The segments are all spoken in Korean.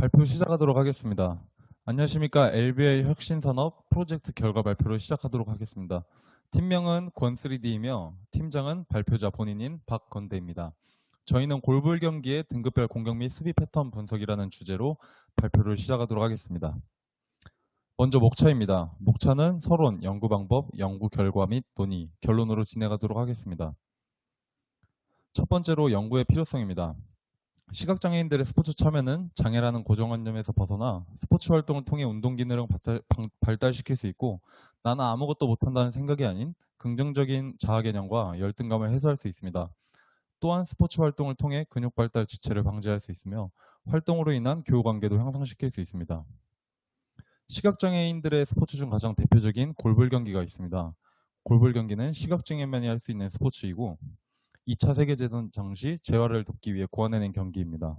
발표 시작하도록 하겠습니다. 안녕하십니까. LBL 혁신산업 프로젝트 결과 발표를 시작하도록 하겠습니다. 팀명은 권3D이며 팀장은 발표자 본인인 박건대입니다. 저희는 골볼 경기의 등급별 공격 및 수비 패턴 분석이라는 주제로 발표를 시작하도록 하겠습니다. 먼저 목차입니다. 목차는 서론, 연구 방법, 연구 결과 및 논의, 결론으로 진행하도록 하겠습니다. 첫 번째로 연구의 필요성입니다. 시각장애인들의 스포츠 참여는 장애라는 고정관념에서 벗어나 스포츠 활동을 통해 운동 기능을 발달, 발달 시킬 수 있고 나는 아무것도 못한다는 생각이 아닌 긍정적인 자아 개념과 열등감을 해소할 수 있습니다. 또한 스포츠 활동을 통해 근육 발달 지체를 방지할 수 있으며 활동으로 인한 교우 관계도 향상시킬 수 있습니다. 시각장애인들의 스포츠 중 가장 대표적인 골볼 경기가 있습니다. 골볼 경기는 시각장애인만이 할 수 있는 스포츠이고 2차 세계대전 당시 재활을 돕기 위해 고안해낸 경기입니다.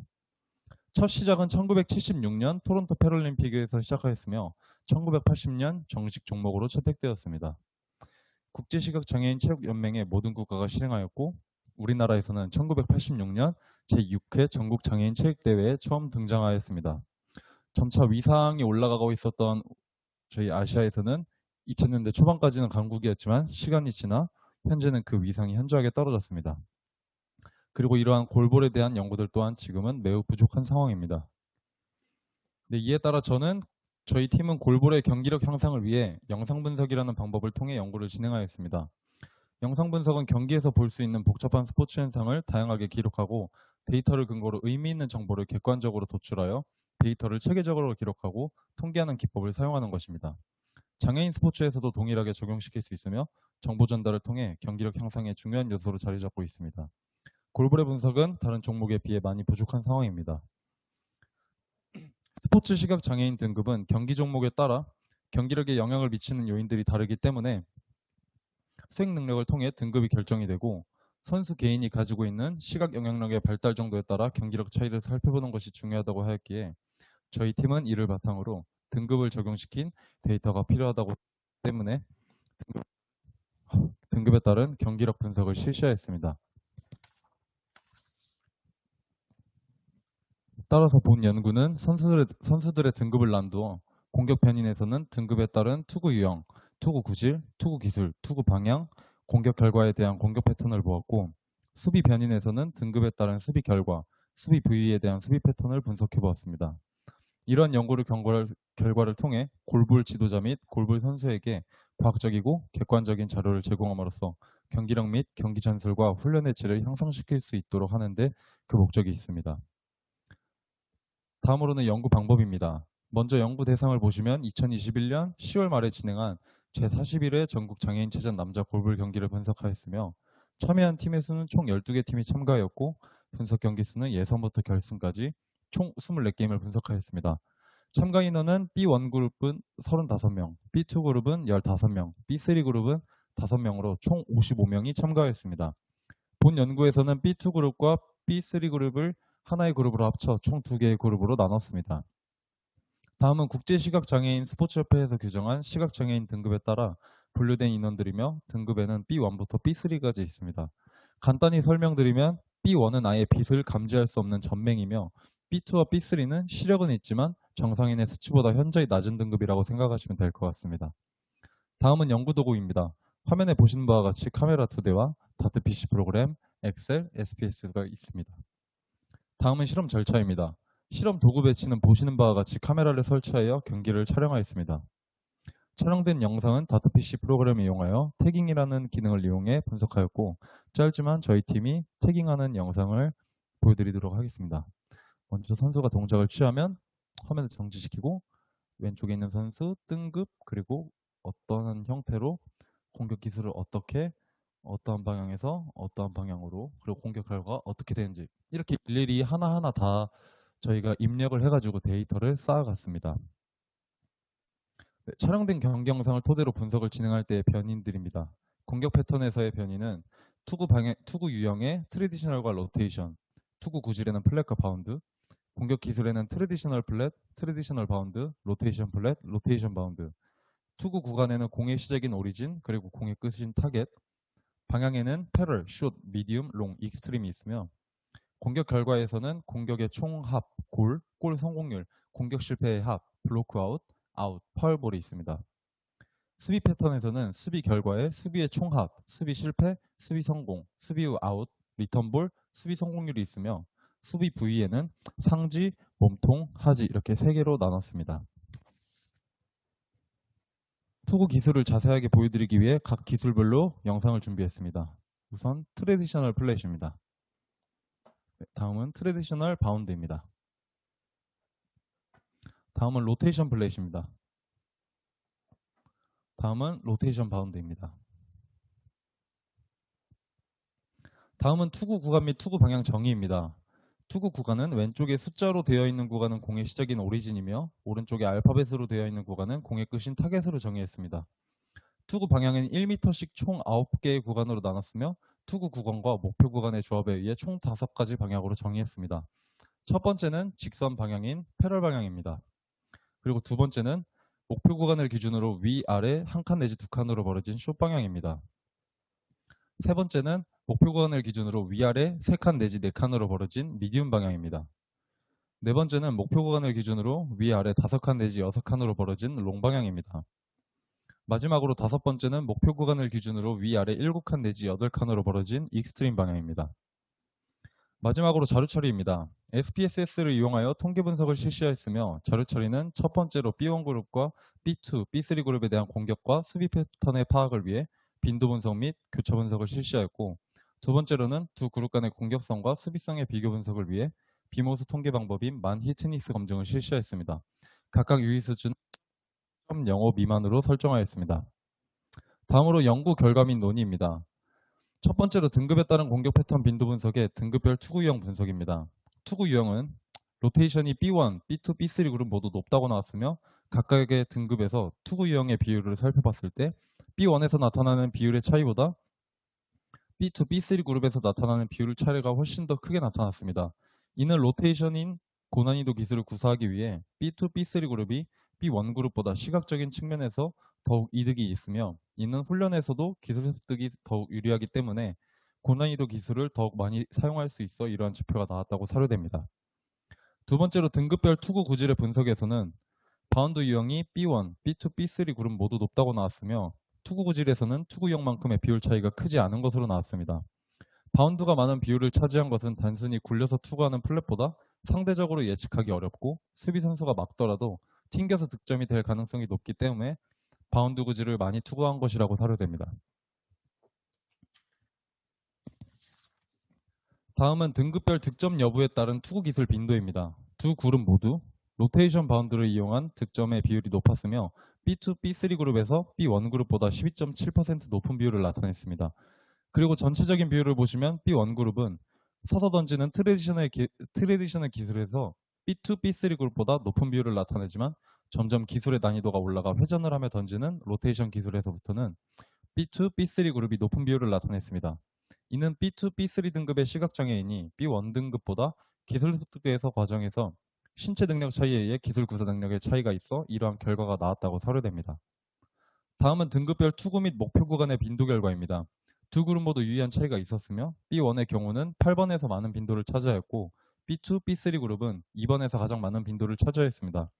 첫 시작은 1976년 토론토 패럴림픽에서 시작하였으며 1980년 정식 종목으로 채택되었습니다. 국제시각장애인 체육연맹의 모든 국가가 실행하였고 우리나라에서는 1986년 제6회 전국장애인 체육대회에 처음 등장하였습니다. 점차 위상이 올라가고 있었던 저희 아시아에서는 2000년대 초반까지는 강국이었지만 시간이 지나 현재는 그 위상이 현저하게 떨어졌습니다. 그리고 이러한 골볼에 대한 연구들 또한 지금은 매우 부족한 상황입니다. 네, 이에 따라 저는 저희 팀은 골볼의 경기력 향상을 위해 영상 분석이라는 방법을 통해 연구를 진행하였습니다. 영상 분석은 경기에서 볼 수 있는 복잡한 스포츠 현상을 다양하게 기록하고 데이터를 근거로 의미 있는 정보를 객관적으로 도출하여 데이터를 체계적으로 기록하고 통계하는 기법을 사용하는 것입니다. 장애인 스포츠에서도 동일하게 적용시킬 수 있으며 정보 전달을 통해 경기력 향상의 중요한 요소로 자리 잡고 있습니다. 골볼의 분석은 다른 종목에 비해 많이 부족한 상황입니다. 스포츠 시각 장애인 등급은 경기 종목에 따라 경기력에 영향을 미치는 요인들이 다르기 때문에 수행 능력을 통해 등급이 결정이 되고 선수 개인이 가지고 있는 시각 영향력의 발달 정도에 따라 경기력 차이를 살펴보는 것이 중요하다고 하였기에 저희 팀은 이를 바탕으로 등급을 적용시킨 데이터가 필요하다고 때문에 등급, 에 따른 경기력 분석을 실시하였습니다. 따라서 본 연구는 선수들의, 선수들의 등급을 난두어 공격 편인에서는 등급에 따른 투구 유형, 투구 구질, 투구 기술, 투구 방향, 공격 결과에 대한 공격 패턴을 보았고 수비 변인에서는 등급에 따른 수비 결과, 수비 부위에 대한 수비 패턴을 분석해 보았습니다. 이러한 연구를 경과를, 결과를 통해 골볼 지도자 및 골볼 선수에게 과학적이고 객관적인 자료를 제공함으로써 경기력 및 경기 전술과 훈련의 질을 향상시킬 수 있도록 하는데 그 목적이 있습니다. 다음으로는 연구 방법입니다. 먼저 연구 대상을 보시면 2021년 10월 말에 진행한 제41회 전국 장애인 체전 남자 골볼 경기를 분석하였으며 참여한 팀의 수는 총 12개 팀이 참가하였고 분석 경기 수는 예선부터 결승까지 총 24게임을 분석하였습니다. 참가 인원은 B1 그룹은 35명, B2 그룹은 15명, B3 그룹은 5명으로 총 55명이 참가하였습니다. 본 연구에서는 B2 그룹과 B3 그룹을 하나의 그룹으로 합쳐 총 2개의 그룹으로 나눴습니다. 다음은 국제시각장애인 스포츠협회에서 규정한 시각장애인 등급에 따라 분류된 인원들이며 등급에는 B1부터 B3까지 있습니다. 간단히 설명드리면 B1은 아예 빛을 감지할 수 없는 전맹이며 B2와 B3는 시력은 있지만 정상인의 수치보다 현저히 낮은 등급이라고 생각하시면 될 것 같습니다. 다음은 연구 도구입니다. 화면에 보시는 바와 같이 카메라 2대와 다트 PC 프로그램, 엑셀, SPS가 있습니다. 다음은 실험 절차입니다. 실험 도구 배치는 보시는 바와 같이 카메라를 설치하여 경기를 촬영하였습니다. 촬영된 영상은 다트PC 프로그램을 이용하여 태깅이라는 기능을 이용해 분석하였고 짧지만 저희 팀이 태깅하는 영상을 보여드리도록 하겠습니다. 먼저 선수가 동작을 취하면 화면을 정지시키고 왼쪽에 있는 선수 등급 그리고 어떠한 형태로 공격 기술을 어떻게 어떠한 방향에서 어떠한 방향으로 그리고 공격 결과 어떻게 되는지 이렇게 일일이 하나하나 다 저희가 입력을 해가지고 데이터를 쌓아갔습니다. 네, 촬영된 경기 영상을 토대로 분석을 진행할 때의 변인들입니다. 공격 패턴에서의 변인은 투구 방향, 투구 유형의 트레디셔널과 로테이션, 투구 구질에는 플랫과 바운드, 공격 기술에는 트레디셔널 플랫, 트레디셔널 바운드, 로테이션 플랫, 로테이션 바운드, 투구 구간에는 공의 시작인 오리진, 그리고 공의 끝인 타겟, 방향에는 패럴, 숏, 미디움, 롱, 익스트림이 있으며 공격 결과에서는 공격의 총합, 골, 골 성공률, 공격 실패의 합, 블로크 아웃, 아웃, 파울볼이 있습니다. 수비 패턴에서는 수비 결과에 수비의 총합, 수비 실패, 수비 성공, 수비 후 아웃, 리턴볼, 수비 성공률이 있으며 수비 부위에는 상지, 몸통, 하지 이렇게 세 개로 나눴습니다. 투구 기술을 자세하게 보여드리기 위해 각 기술별로 영상을 준비했습니다. 우선 트레디셔널 플랫입니다. 네, 다음은 트레디셔널 바운드입니다. 다음은 로테이션 플랫입니다. 다음은 로테이션 바운드입니다. 다음은 투구 구간 및 투구 방향 정의입니다. 투구 구간은 왼쪽에 숫자로 되어 있는 구간은 공의 시작인 오리진이며 오른쪽에 알파벳으로 되어 있는 구간은 공의 끝인 타겟으로 정의했습니다. 투구 방향은 1m씩 총 9개의 구간으로 나눴으며 투구 구간과 목표 구간의 조합에 의해 총 5가지 방향으로 정의했습니다. 첫 번째는 직선 방향인 패럴 방향입니다. 그리고 두 번째는 목표 구간을 기준으로 위 아래 한 칸 내지 두 칸으로 벌어진 숏 방향입니다. 세 번째는 목표 구간을 기준으로 위아래 세칸 내지 네 칸으로 벌어진 미디움 방향입니다. 네 번째는 목표 구간을 기준으로 위아래 다섯 칸 내지 여섯 칸으로 벌어진 롱 방향입니다. 마지막으로 다섯 번째는 목표 구간을 기준으로 위아래 일곱 칸 내지 여덟 칸으로 벌어진 익스트림 방향입니다. 마지막으로 자료 처리입니다. SPSS를 이용하여 통계 분석을 실시하였으며 자료 처리는 첫 번째로 B1 그룹과 B2, B3 그룹에 대한 공격과 수비 패턴의 파악을 위해 빈도 분석 및 교차 분석을 실시하였고 두 번째로는 두 그룹 간의 공격성과 수비성의 비교 분석을 위해 비모스 통계 방법인 만 히트니스 검증을 실시하였습니다. 각각 유의 수준 0.05 미만으로 설정하였습니다. 다음으로 연구 결과 및 논의입니다. 첫 번째로 등급에 따른 공격 패턴 빈도 분석의 등급별 투구 유형 분석입니다. 투구 유형은 로테이션이 B1, B2, B3 그룹 모두 높다고 나왔으며 각각의 등급에서 투구 유형의 비율을 살펴봤을 때 B1에서 나타나는 비율의 차이보다 B2, B3 그룹에서 나타나는 비율 차이가 훨씬 더 크게 나타났습니다. 이는 로테이션인 고난이도 기술을 구사하기 위해 B2, B3 그룹이 B1 그룹보다 시각적인 측면에서 더욱 이득이 있으며 이는 훈련에서도 기술 습득이 더욱 유리하기 때문에 고난이도 기술을 더욱 많이 사용할 수 있어 이러한 지표가 나왔다고 사료됩니다. 두 번째로 등급별 투구 구질의 분석에서는 바운드 유형이 B1, B2, B3 그룹 모두 높다고 나왔으며 투구 구질에서는 투구 유형만큼의 비율 차이가 크지 않은 것으로 나왔습니다. 바운드가 많은 비율을 차지한 것은 단순히 굴려서 투구하는 플랫보다 상대적으로 예측하기 어렵고 수비 선수가 막더라도 튕겨서 득점이 될 가능성이 높기 때문에 바운드 구질을 많이 투구한 것이라고 사료됩니다. 다음은 등급별 득점 여부에 따른 투구 기술 빈도입니다. 두 그룹 모두 로테이션 바운드를 이용한 득점의 비율이 높았으며 B2, B3 그룹에서 B1 그룹보다 12.7% 높은 비율을 나타냈습니다. 그리고 전체적인 비율을 보시면 B1 그룹은 서서 던지는 트레디셔널, 기, 트레디셔널 기술에서 B2, B3 그룹보다 높은 비율을 나타내지만 점점 기술의 난이도가 올라가 회전을 하며 던지는 로테이션 기술에서부터는 B2, B3 그룹이 높은 비율을 나타냈습니다. 이는 B2, B3 등급의 시각장애인이 B1 등급보다 기술 습득에서 과정에서 신체 능력 차이에 의해 기술 구사 능력의 차이가 있어 이러한 결과가 나왔다고 사료됩니다. 다음은 등급별 투구 및 목표 구간의 빈도 결과입니다. 두 그룹 모두 유의한 차이가 있었으며 B1의 경우는 8번에서 많은 빈도를 차지하였고 B2, B3 그룹은 2번에서 가장 많은 빈도를 차지하였습니다.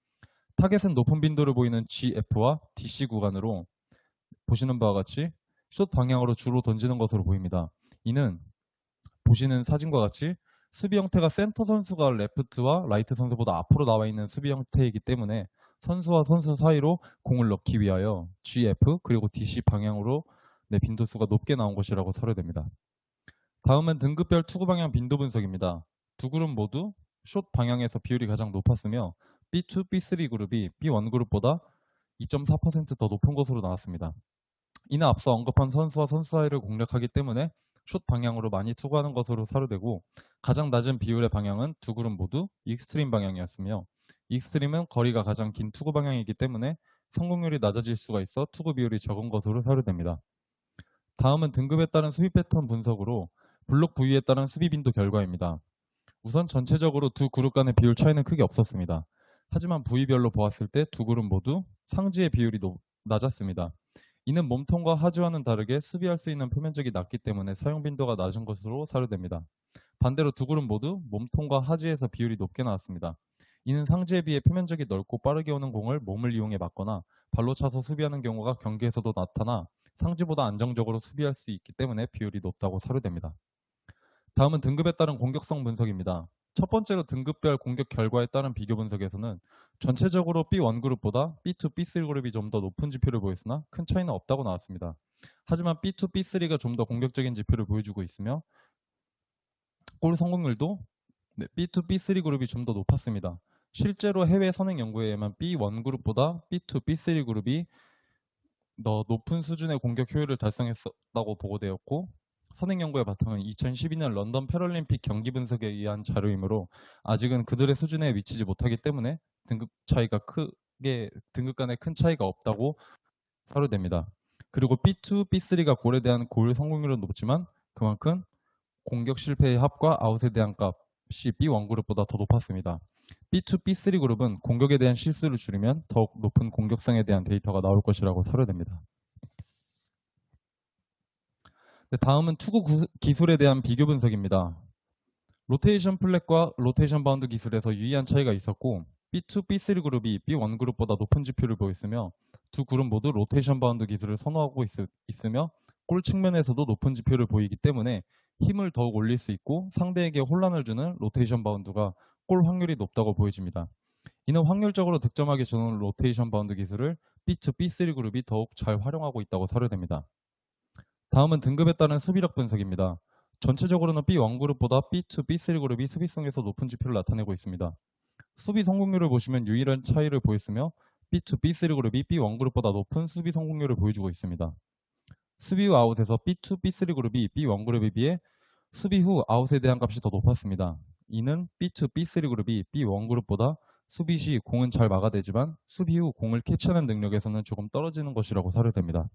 타겟은 높은 빈도를 보이는 GF와 DC 구간으로 보시는 바와 같이 숏 방향으로 주로 던지는 것으로 보입니다. 이는 보시는 사진과 같이 수비 형태가 센터 선수가 레프트와 라이트 선수보다 앞으로 나와 있는 수비 형태이기 때문에 선수와 선수 사이로 공을 넣기 위하여 GF 그리고 DC 방향으로 네, 빈도수가 높게 나온 것이라고 사료됩니다. 다음은 등급별 투구 방향 빈도 분석입니다. 두 그룹 모두 숏 방향에서 비율이 가장 높았으며 B2, B3 그룹이 B1 그룹보다 2.4%더 높은 것으로 나왔습니다. 이는 앞서 언급한 선수와 선수 사이를 공략하기 때문에 숏 방향으로 많이 투구하는 것으로 사료되고 가장 낮은 비율의 방향은 두 그룹 모두 익스트림 방향이었으며 익스트림은 거리가 가장 긴 투구 방향이기 때문에 성공률이 낮아질 수가 있어 투구 비율이 적은 것으로 사료됩니다. 다음은 등급에 따른 수비 패턴 분석으로 블록 부위에 따른 수비 빈도 결과입니다. 우선 전체적으로 두 그룹 간의 비율 차이는 크게 없었습니다. 하지만 부위별로 보았을 때 두 그룹 모두 상지의 비율이 낮았습니다. 이는 몸통과 하지와는 다르게 수비할 수 있는 표면적이 낮기 때문에 사용 빈도가 낮은 것으로 사료됩니다. 반대로 두 그룹 모두 몸통과 하지에서 비율이 높게 나왔습니다. 이는 상지에 비해 표면적이 넓고 빠르게 오는 공을 몸을 이용해 맞거나 발로 차서 수비하는 경우가 경기에서도 나타나 상지보다 안정적으로 수비할 수 있기 때문에 비율이 높다고 사료됩니다. 다음은 등급에 따른 공격성 분석입니다. 첫 번째로 등급별 공격 결과에 따른 비교 분석에서는 전체적으로 B1 그룹보다 B2, B3 그룹이 좀 더 높은 지표를 보였으나 큰 차이는 없다고 나왔습니다. 하지만 B2, B3가 좀 더 공격적인 지표를 보여주고 있으며 골 성공률도 네, B2, B3 그룹이 좀 더 높았습니다. 실제로 해외 선행 연구에 의하면 B1 그룹보다 B2, B3 그룹이 더 높은 수준의 공격 효율을 달성했다고 보고되었고 선행 연구의 바탕은 2012년 런던 패럴림픽 경기 분석에 의한 자료이므로 아직은 그들의 수준에 미치지 못하기 때문에 등급 차이가 크게 등급 간에 큰 차이가 없다고 사료됩니다. 그리고 B2, B3가 골에 대한 골 성공률은 높지만 그만큼 공격 실패의 합과 아웃에 대한 값이 B1 그룹보다 더 높았습니다. B2, B3 그룹은 공격에 대한 실수를 줄이면 더욱 높은 공격성에 대한 데이터가 나올 것이라고 사료됩니다. 네, 다음은 투구 구- 기술에 대한 비교 분석입니다. 로테이션 플랫과 로테이션 바운드 기술에서 유의한 차이가 있었고 B2, B3 그룹이 B1 그룹보다 높은 지표를 보였으며 두 그룹 모두 로테이션 바운드 기술을 선호하고 있, 으며골 측면에서도 높은 지표를 보이기 때문에 힘을 더욱 올릴 수 있고 상대에게 혼란을 주는 로테이션 바운드가 골 확률이 높다고 보여집니다. 이는 확률적으로 득점하기 좋은 로테이션 바운드 기술을 B2, B3 그룹이 더욱 잘 활용하고 있다고 사료됩니다. 다음은 등급에 따른 수비력 분석입니다. 전체적으로는 B1 그룹보다 B2, B3 그룹이 수비성에서 높은 지표를 나타내고 있습니다. 수비 성공률을 보시면 유일한 차이를 보였으며 B2, B3 그룹이 B1 그룹보다 높은 수비 성공률을 보여주고 있습니다. 수비 후 아웃에서 B2, B3 그룹이 B1 그룹에 비해 수비 후 아웃에 대한 값이 더 높았습니다. 이는 B2, B3 그룹이 B1 그룹보다 수비 시 공은 잘 막아대지만 수비 후 공을 캐치하는 능력에서는 조금 떨어지는 것이라고 사료됩니다.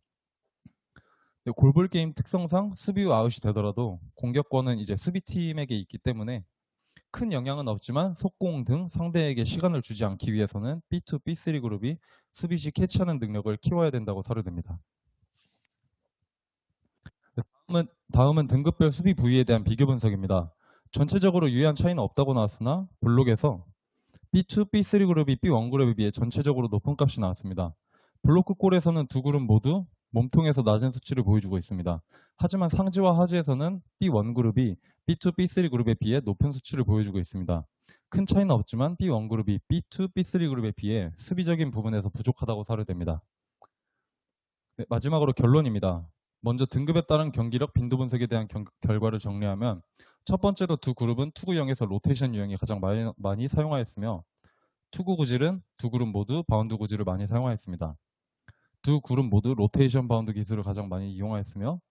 네, 골볼 게임 특성상 수비 후 아웃이 되더라도 공격권은 이제 수비팀에게 있기 때문에 큰 영향은 없지만 속공 등 상대에게 시간을 주지 않기 위해서는 B2, B3 그룹이 수비 시 캐치하는 능력을 키워야 된다고 사료됩니다. 네, 다음은, 다음은 등급별 수비 부위에 대한 비교 분석입니다. 전체적으로 유의한 차이는 없다고 나왔으나 블록에서 B2, B3 그룹이 B1 그룹에 비해 전체적으로 높은 값이 나왔습니다. 블로크 골에서는 두 그룹 모두 몸통에서 낮은 수치를 보여주고 있습니다. 하지만 상지와 하지에서는 B1 그룹이 B2, B3 그룹에 비해 높은 수치를 보여주고 있습니다. 큰 차이는 없지만 B1 그룹이 B2, B3 그룹에 비해 수비적인 부분에서 부족하다고 사료됩니다. 네, 마지막으로 결론입니다. 먼저 등급에 따른 경기력 빈도 분석에 대한 경- 결과를 정리하면 첫 번째로 두 그룹은 투구형에서 로테이션 유형이 가장 많이, 많이 사용하였으며 투구 구질은 두 그룹 모두 바운드 구질을 많이 사용하였습니다. 두 그룹 모두 로테이션 바운드 기술을 가장 많이 이용하였으며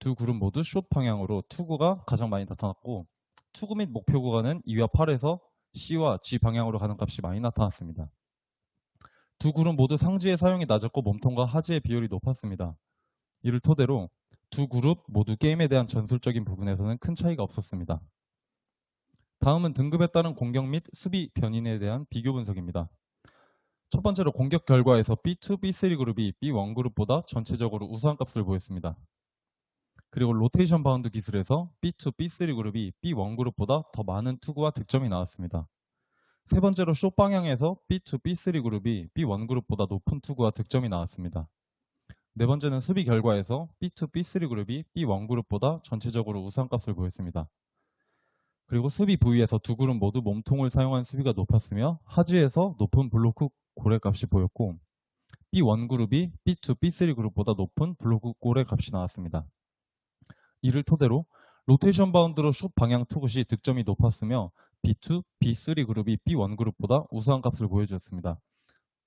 두 그룹 모두 숏 방향으로 투구가 가장 많이 나타났고 투구 및 목표 구간은 2와 8에서 C와 G 방향으로 가는 값이 많이 나타났습니다. 두 그룹 모두 상지의 사용이 낮았고 몸통과 하지의 비율이 높았습니다. 이를 토대로 두 그룹 모두 게임에 대한 전술적인 부분에서는 큰 차이가 없었습니다. 다음은 등급에 따른 공격 및 수비 변인에 대한 비교 분석입니다. 첫 번째로 공격 결과에서 B2, B3 그룹이 B1 그룹보다 전체적으로 우수한 값을 보였습니다. 그리고 로테이션 바운드 기술에서 B2, B3 그룹이 B1 그룹보다 더 많은 투구와 득점이 나왔습니다. 세 번째로 숏 방향에서 B2, B3 그룹이 B1 그룹보다 높은 투구와 득점이 나왔습니다. 네 번째는 수비 결과에서 B2, B3 그룹이 B1 그룹보다 전체적으로 우수한 값을 보였습니다. 그리고 수비 부위에서 두 그룹 모두 몸통을 사용한 수비가 높았으며 하지에서 높은 블로크 골의 값이 보였고 B1 그룹이 B2, B3 그룹보다 높은 블로크 골의 값이 나왔습니다. 이를 토대로 로테이션 바운드로 숏 방향 투구 시 득점이 높았으며 B2, B3 그룹이 B1 그룹보다 우수한 값을 보여주었습니다.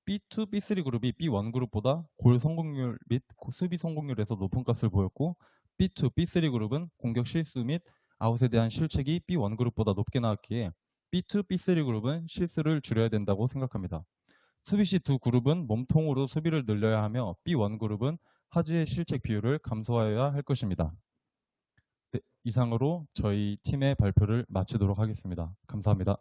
B2, B3 그룹이 B1 그룹보다 골 성공률 및 수비 성공률에서 높은 값을 보였고 B2, B3 그룹은 공격 실수 및 아웃에 대한 실책이 B1 그룹보다 높게 나왔기에 B2, B3 그룹은 실수를 줄여야 된다고 생각합니다. 수비 시 두 그룹은 몸통으로 수비를 늘려야 하며 B1 그룹은 하지의 실책 비율을 감소하여야 할 것입니다. 네, 이상으로 저희 팀의 발표를 마치도록 하겠습니다. 감사합니다.